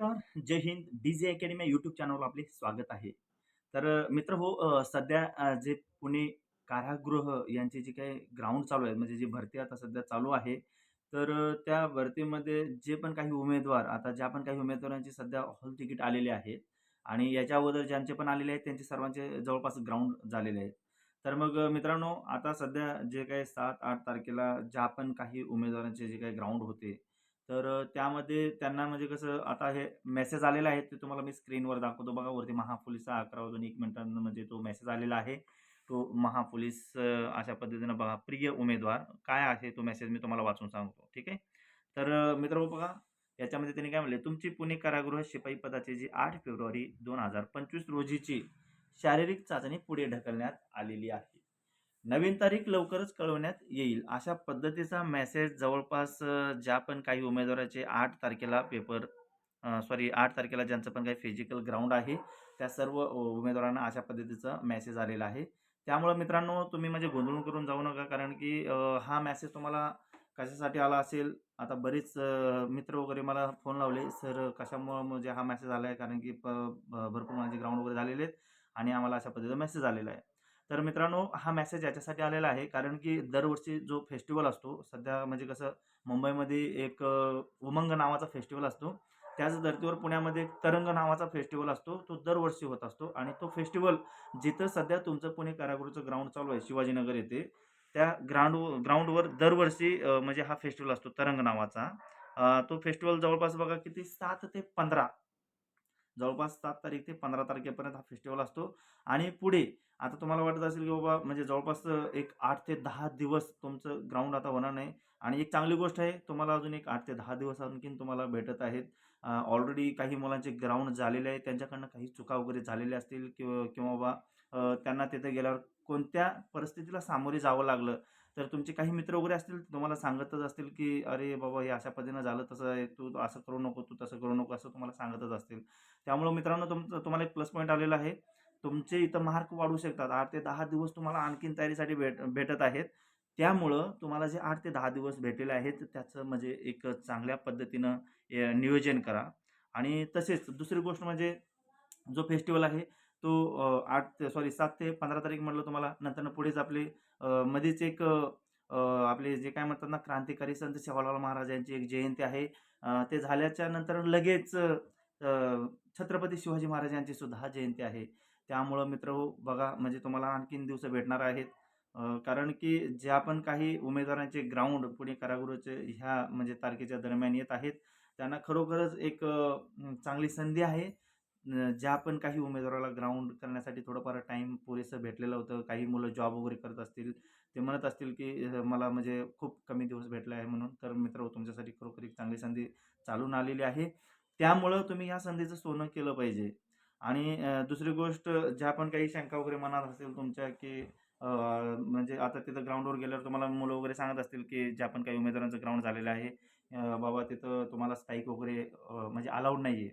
नमस्कार. जय Hind. D J academy या यूट्यूब चॅनलवर आपले स्वागत आहे. तर मित्र हो सध्या जे पुणे कारागृह यांचे जे काही ग्राउंड चालू आहेत म्हणजे जी भरती आता सध्या चालू आहे तर त्या भरतीमध्ये जे पण काही उमेदवार आता ज्या पण काही उमेदवारांची सध्या हॉल तिकीट आलेले आहेत आणि याच्या अगोदर ज्यांचे पण आलेले आहेत त्यांचे सर्वांचे जवळपास ग्राउंड झालेले आहेत. तर मग मित्रांनो आता सध्या जे काही सात आठ तारखेला ज्या पण काही उमेदवारांचे जे काही ग्राउंड होते तर त्यामध्ये त्यांना म्हणजे कसं आता हे मेसेज आलेला आहे ते तुम्हाला मी स्क्रीनवर दाखवतो बघा. वरती महापोलिसचा अकरा वाजून एक मिनिटांना म्हणजे तो मेसेज आलेला आहे. तो महापोलीस अशा पद्धतीनं बघा प्रिय उमेदवार काय आहे तो मेसेज मी तुम्हाला वाचून सांगतो ठीक आहे? तर मित्र बघा याच्यामध्ये त्यांनी काय म्हणले तुमची पुणे कारागृह शिपाई पदाची जी आठ फेब्रुवारी दोन हजार पंचवीस रोजीची शारीरिक चाचणी पुढे ढकलण्यात आलेली आहे. नवीन तारीख लवकरच कळवण्यात येईल. अशा पद्धतीचा मेसेज जवळपास ज्या पण काही उमेदवाराचे आठ तारखेला पेपर सॉरी आठ तारखेला ज्यांचं पण काही फिजिकल ग्राउंड आहे त्या सर्व उमेदवारांना अशा पद्धतीचा मेसेज आलेला आहे. त्यामुळं मित्रांनो तुम्ही म्हणजे गोंधळून करून जाऊ नका कारण की हा मेसेज तुम्हाला कशासाठी आला असेल? आता बरेच मित्र वगैरे मला फोन लावले सर कशामुळं म्हणजे हा मेसेज आला आहे कारण की प भरपूर माझे ग्राउंड वगैरे झालेले आहेत आणि आम्हाला अशा पद्धतीचा मेसेज आलेला आहे. तर मित्रांनो हा मेसेज याच्यासाठी आलेला आहे. कारण की दरवर्षी जो फेस्टिवल असतो सध्या म्हणजे कसं मुंबईमध्ये एक उमंग नावाचा फेस्टिवल असतो. त्याच धर्तीवर पुण्यामध्ये एक तरंग नावाचा फेस्टिवल असतो. तो दरवर्षी होत असतो. आणि तो फेस्टिवल जिथं सध्या तुमचं पुणे कारागृहचं ग्राउंड चालू आहे शिवाजीनगर येथे त्या ग्राउंड ग्राउंडवर दरवर्षी म्हणजे हा फेस्टिवल असतो तरंग नावाचा. तो फेस्टिवल जवळपास बघा किती? सात ते पंधरा जवळपास सात तारीख ते 15 तारखेपर्यंत हा फेस्टिवल असतो आणि पुढे आता तुम्हाला वाटत असेल की बाबा म्हणजे जवळपास एक आठ ते दहा दिवस तुमचं ग्राउंड आता होणार नाही आणि एक चांगली गोष्ट आहे तुम्हाला अजून एक आठ ते दहा दिवस आणखीन तुम्हाला भेटत आहेत. ऑलरेडी काही मुलांचे ग्राउंड झालेले आहेत. त्यांच्याकडनं काही चुका वगैरे झालेल्या असतील किंवा किंवा बाबा त्यांना तिथे गेल्यावर कोणत्या परिस्थितीला सामोरे जावं लागलं, तर तुमचे काही मित्र वगैरे असतील तुम्हाला सांगतच असतील की "अरे बाबा, हे अशा पद्धतीनं झालं, तसं आहे. तू असं करू नको, तू तसं करू नको." असं तुम्हाला सांगतच असतील. त्यामुळं मित्रांनो तुमचं तुम्हाला एक प्लस पॉईंट आलेला आहे. तुमचे इथं मार्क वाढू शकतात. आठ ते दहा दिवस तुम्हाला आणखीन तयारीसाठी भेट भेटत आहेत. त्यामुळं तुम्हाला जे आठ ते दहा दिवस भेटलेले आहेत त्याचं म्हणजे एक चांगल्या पद्धतीनं नियोजन करा आणि तसेच दुसरी गोष्ट म्हणजे जो फेस्टिवल आहे तो आठ सॉरी सात ते 15 तारीख म्हटलं तुम्हाला. नंतर पुढेच आपले मध्येच एक आपले जे काय म्हणतात ना क्रांतिकारी संत सेवालाल महाराज यांची एक जयंती आहे. ते झाल्याच्यानंतर लगेच छत्रपती शिवाजी महाराज यांची सुद्धा जयंती आहे. त्यामुळं मित्र हो बघा म्हणजे तुम्हाला आणखीन दिवस भेटणार आहेत. कारण की ज्या पण काही उमेदवारांचे ग्राउंड पुणे कारागृहाचे ह्या म्हणजे तारखेच्या दरम्यान येत आहेत, त्यांना खरोखरच एक चांगली संधी आहे. ज्या पण काही उमेदवाराला ग्राउंड करण्यासाठी थोडंफार टाईम पुरेसं भेटलेलं होतं. काही मुलं जॉब वगैरे करत असतील. ते म्हणत असतील की मला म्हणजे खूप कमी दिवस भेटले आहे म्हणून. तर मित्र तुमच्यासाठी खरोखर एक चांगली संधी चालून आलेली आहे. त्यामुळं तुम्ही ह्या संधीचं सोनं केलं पाहिजे आणि दुसरी गोष्ट ज्या पण काही शंका वगैरे मनात असतील तुमच्या की म्हणजे आता तिथं ग्राउंडवर गेल्यावर तुम्हाला मुलं वगैरे सांगत असतील की ज्या पण काही उमेदवारांचं ग्राउंड झालेलं आहे. बाबा तिथं तुम्हाला स्पाईक वगैरे म्हणजे अलाउड नाही आहे.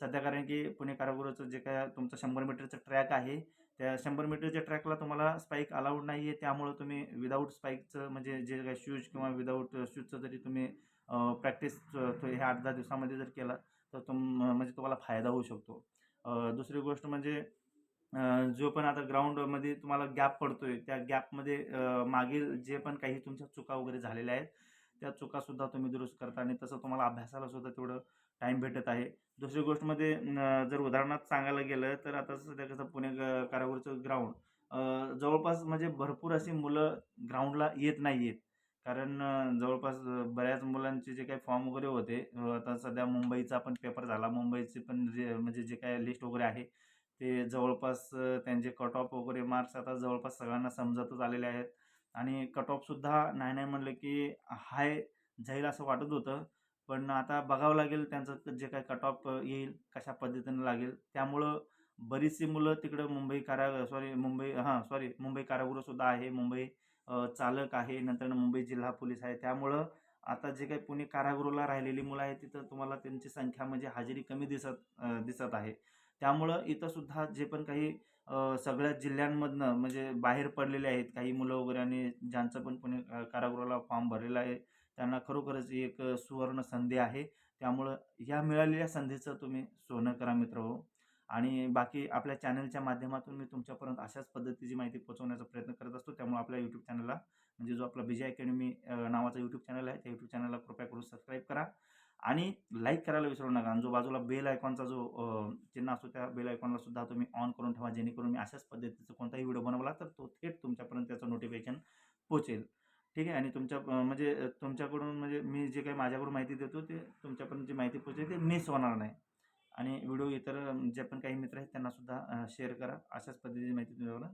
सध्या कारण की पुणे कारागृहाचं जे काय तुमचं शंभर मीटरचं ट्रॅक आहे, त्या शंभर मीटरच्या ट्रॅकला तुम्हाला स्पाईक अलाउड नाही आहे. त्यामुळं तुम्ही विदाऊट स्पाईकचं म्हणजे जे काही शूज किंवा विदाऊट शूजचं जरी तुम्ही प्रॅक्टिस ह्या आठ दहा दिवसामध्ये जर केला तर तुम म्हणजे तुम्हाला फायदा होऊ शकतो. दुसरी गोष्ट म्हणजे जो पण आता ग्राउंडमध्ये तुम्हाला गॅप पडतोय, त्या गॅपमध्ये मागील जे पण काही तुमच्या चुका वगैरे झालेल्या आहेत, त्या चुकासुद्धा तुम्ही दुरुस्त करता आणि तसं तुम्हाला अभ्यासाला सुद्धा तेवढं टाईम भेटत आहे. दुसरी गोष्ट जर उदाहरणार्थ सांगायला गेलं तर आता सध्या कसं पुणे क कारागृहाचं ग्राउंड जवळपास म्हणजे भरपूर अशी मुलं ग्राउंडला येत नाही आहेत. कारण जवळपास बऱ्याच मुलांचे जे काही फॉर्म वगैरे होते आता सध्या मुंबईचा पण पेपर झाला. मुंबईचे पण जे म्हणजे जे काही लिस्ट वगैरे आहे, ते जवळपास त्यांचे कट ऑफ वगैरे मार्क्स आता जवळपास सगळ्यांना समजतच आलेले आहेत आणि कट ऑफसुद्धा नाही नाही म्हणलं की हाय जाईल असं वाटत होतं. पण आता बघावं लागेल त्यांचं जे काही कट ऑफ येईल, कशा पद्धतीनं लागेल. त्यामुळं बरीचशी मुलं तिकडं मुंबई कारा सॉरी मुंबई हां, सॉरी मुंबई कारागृहसुद्धा आहे. मुंबई चालक आहे. नंतर मुंबई जिल्हा पोलीस आहे. त्यामुळं आता जे काही पुणे कारागृहाला राहिलेली मुलं आहेत, तिथं तुम्हाला त्यांची संख्या म्हणजे हजेरी कमी दिसत दिसत आहे. त्यामुळं इथंसुद्धा जे पण काही सगळ्या जिल्ह्यांमधनं म्हणजे बाहेर पडलेले आहेत काही मुलं वगैरे आणि ज्यांचं पण पुणे कारागृहाला फॉर्म भरलेला आहे, त्यांना खरोखरच एक सुवर्ण संधी आहे. त्यामुळं या मिळालेल्या संधीचं तुम्ही सोनं करा मित्र हो. आणि बाकी आपल्या चॅनलच्या माध्यमातून मी तुमच्यापर्यंत अशाच पद्धतीची माहिती पोहोचवण्याचा प्रयत्न करत असतो. त्यामुळे आपल्या यूट्यूब चॅनलला म्हणजे जो आपला विजय अकॅडमी नावाचा यूट्यूब चॅनल आहे त्या यूट्यूब चॅनलला कृपया करून सबस्क्राईब करा. आणि लाईक करायला विसरू नका. आणि जो बाजूला बेल आयकॉनचा जो चिन्ह असतो त्या बेल आयकॉनला सुद्धा तुम्ही ऑन करून ठेवा जेणेकरून मी अशाच पद्धतीचा कोणताही व्हिडिओ बनवला तर तो थेट तुमच्यापर्यंत त्याचं नोटिफिकेशन पोहोचेल. ठीक आहे? आणि तुमच्या म्हणजे तुमच्याकडून म्हणजे मी जे काही माझ्याकडून माहिती देतो ते तुमच्यापर्यंत जी माहिती पोहोचते ते मिस होणार नाही. आणि व्हिडिओ इतर जे पण काही मित्र आहेत त्यांनासुद्धा शेअर करा. अशाच पद्धतीची माहिती तुमच्याकडून